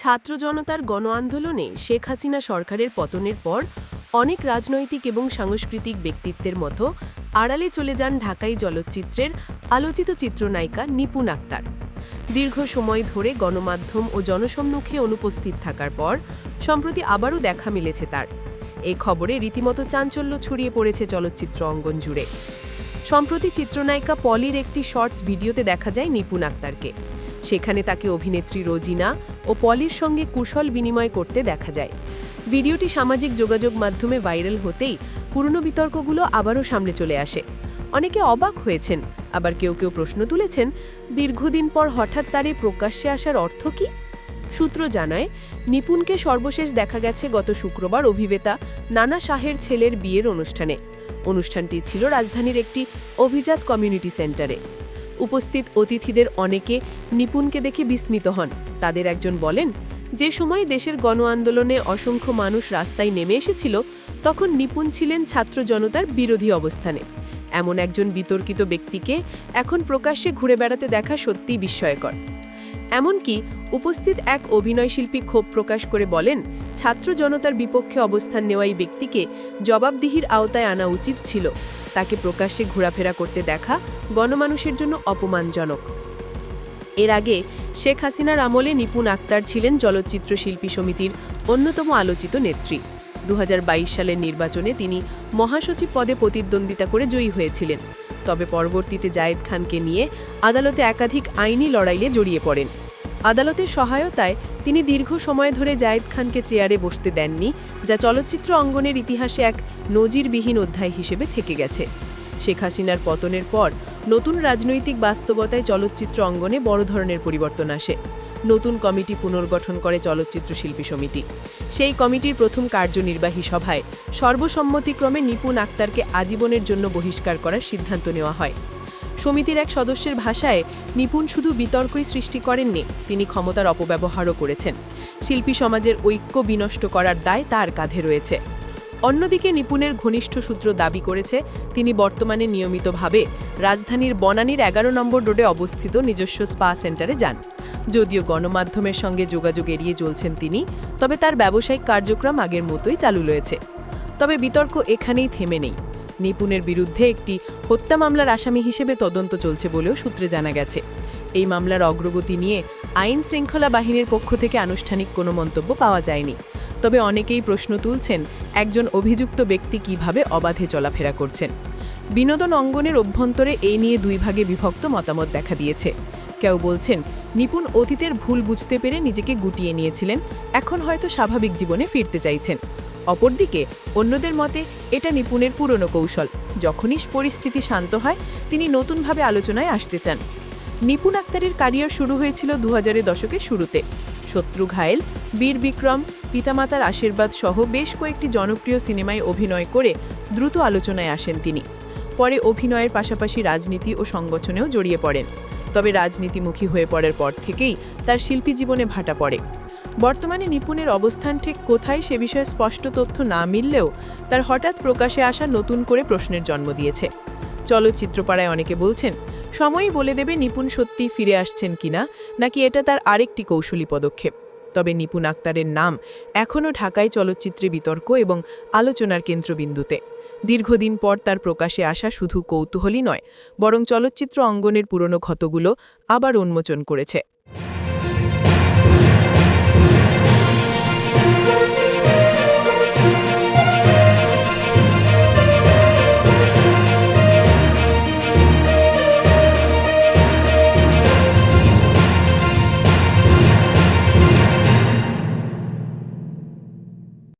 ছাত্র জনতার গণ আন্দোলনে শেখ হাসিনা সরকারের পতনের পর অনেক রাজনৈতিক এবং সাংস্কৃতিক ব্যক্তিত্বের মতো আড়ালে চলে যান ঢাকাই চলচ্চিত্রের আলোচিত চিত্রনায়িকা নিপুণ আক্তার। দীর্ঘ সময় ধরে গণমাধ্যম ও জনসম্মুখে অনুপস্থিত থাকার পর সম্প্রতি আবারও দেখা মিলেছে তার। এই খবরে রীতিমতো চাঞ্চল্য ছড়িয়ে পড়েছে চলচ্চিত্র অঙ্গন জুড়ে। সম্প্রতি চিত্রনায়িকা পলির একটি শর্টস ভিডিওতে দেখা যায় নিপুণ আক্তারকে। সেখানে তাকে অভিনেত্রী রোজিনা ও পলির সঙ্গে কুশল বিনিময় করতে দেখা যায়। ভিডিওটি সামাজিক যোগাযোগ মাধ্যমে ভাইরাল হতেই পুরনো বিতর্কগুলো আবারও সামনে চলে আসে। অনেকে অবাক হয়েছেন, আবার কেউ কেউ প্রশ্ন তুলেছেন, দীর্ঘদিন পর হঠাৎ তারে প্রকাশ্যে আসার অর্থ কী? সূত্র জানায়, নিপুণকে সর্বশেষ দেখা গেছে গত শুক্রবার অভিবেতা নানা শাহের ছেলের বিয়ের অনুষ্ঠানে। অনুষ্ঠানটি ছিল রাজধানীর একটি অভিজাত কমিউনিটি সেন্টারে। উপস্থিত অতিথিদের অনেকে নিপুণকে দেখে বিস্মিত হন। তাদের একজন বলেন, যে সময় দেশের গণ আন্দোলনে অসংখ্য মানুষ রাস্তায় নেমে এসেছিল, তখন নিপুণ ছিলেন ছাত্র জনতার বিরোধী অবস্থানে। এমন একজন বিতর্কিত ব্যক্তিকে এখন প্রকাশ্যে ঘুরে বেড়াতে দেখা সত্যিই বিস্ময়কর। এমনকি উপস্থিত এক অভিনয়শিল্পী ক্ষোভ প্রকাশ করে বলেন, ছাত্র জনতার বিপক্ষে অবস্থান নেওয়া এই ব্যক্তিকে জবাবদিহির আওতায় আনা উচিত ছিল। তাকে প্রকাশ্যে ঘোরাফেরা করতে দেখা গণমানুষের জন্য অপমানজনক। এর আগে শেখ হাসিনার আমলে নিপুণ আক্তার ছিলেন চলচ্চিত্র শিল্পী সমিতির অন্যতম আলোচিত নেত্রী। দু হাজার বাইশ সালের নির্বাচনে তিনি মহাসচিব পদে প্রতিদ্বন্দ্বিতা করে জয়ী হয়েছিলেন। তবে পরবর্তীতে জায়েদ খানকে নিয়ে আদালতে একাধিক আইনি লড়াইয়ে জড়িয়ে পড়েন। আদালতের সহায়তায় তিনি দীর্ঘ সময় ধরে জায়েদ খানকে চেয়ারে বসতে দেননি, যা চলচ্চিত্র অঙ্গনের ইতিহাসে এক নজিরবিহীন অধ্যায় হিসেবে থেকে গেছে। শেখ হাসিনার পতনের পর নতুন রাজনৈতিক বাস্তবতায় চলচ্চিত্র অঙ্গনে বড় ধরনের পরিবর্তন আসে। নতুন কমিটি পুনর্গঠন করে চলচ্চিত্র শিল্পী সমিতি। সেই কমিটির প্রথম কার্যনির্বাহী সভায় সর্বসম্মতিক্রমে নিপুণ আক্তারকে আজীবনের জন্য বহিষ্কার করার সিদ্ধান্ত নেওয়া হয়। সমিতির এক সদস্যের ভাষায় নিপুণ শুধু বিতর্কই সৃষ্টি করেননি, তিনি ক্ষমতার অপব্যবহারও করেছেন। শিল্পী সমাজের ঐক্য বিনষ্ট করার দায় তার কাঁধে রয়েছে। অন্যদিকে নিপুণের ঘনিষ্ঠ সূত্র দাবি করেছে, তিনি বর্তমানে নিয়মিতভাবে রাজধানীর বনানীর এগারো নম্বর রোডে অবস্থিত নিজস্ব স্পা সেন্টারে যান। যদিও গণমাধ্যমের সঙ্গে যোগাযোগ এড়িয়ে চলছেন তিনি, তবে তার ব্যবসায়িক কার্যক্রম আগের মতোই চালু রয়েছে। তবে বিতর্ক এখানেই থেমে নেই। নিপুণের বিরুদ্ধে একটি হত্যা মামলার আসামি হিসেবে তদন্ত চলছে বলেও সূত্রে জানা গেছে। এই মামলার অগ্রগতি নিয়ে আইন শৃঙ্খলা বাহিনীর পক্ষ থেকে আনুষ্ঠানিক কোনো মন্তব্য পাওয়া যায়নি। তবে অনেকেই প্রশ্ন তুলছেন, একজন অভিযুক্ত ব্যক্তি কীভাবে অবাধে চলাফেরা করছেন? বিনোদন অঙ্গনের অভ্যন্তরে এই নিয়ে দুই ভাগে বিভক্ত মতামত দেখা দিয়েছে। কেউ বলছেন, নিপুণ অতীতের ভুল বুঝতে পেরে নিজেকে গুটিয়ে নিয়েছিলেন, এখন হয়তো স্বাভাবিক জীবনে ফিরতে চাইছেন। অপরদিকে অন্যদের মতে, এটা নিপুণের পুরনো কৌশল। যখনই পরিস্থিতি শান্ত হয়, তিনি নতুনভাবে আলোচনায় আসতে চান। নিপুণ আক্তারের কারিয়ার শুরু হয়েছিল দু হাজারের দশকের শুরুতে। শত্রু ঘায়েল, বীর বিক্রম, পিতামাতার আশীর্বাদ সহ বেশ কয়েকটি জনপ্রিয় সিনেমায় অভিনয় করে দ্রুত আলোচনায় আসেন তিনি। পরে অভিনয়ের পাশাপাশি রাজনীতি ও সংগঠনেও জড়িয়ে পড়েন। তবে রাজনীতিমুখী হয়ে পড়ার পর থেকেই তার শিল্পী জীবনে ভাটা পড়ে। বর্তমানে নিপুণের অবস্থান ঠিক কোথায় সে বিষয়ে স্পষ্ট তথ্য না মিললেও তার হঠাৎ প্রকাশে আসা নতুন করে প্রশ্নের জন্ম দিয়েছে। চলচ্চিত্রপাড়ায় অনেকে বলছেন, সময়ই বলে দেবে নিপুণ সত্যিই ফিরে আসছেন কিনা, নাকি এটা তার আরেকটি কৌশলী পদক্ষেপ? তবে নিপুণ আক্তারের নাম এখনও ঢাকায় চলচ্চিত্রে বিতর্ক এবং আলোচনার কেন্দ্রবিন্দুতে। দীর্ঘদিন পর তার প্রকাশে আসা শুধু কৌতূহলী নয়, বরং চলচ্চিত্র অঙ্গনের পুরনো ক্ষতগুলো আবার উন্মোচন করেছে।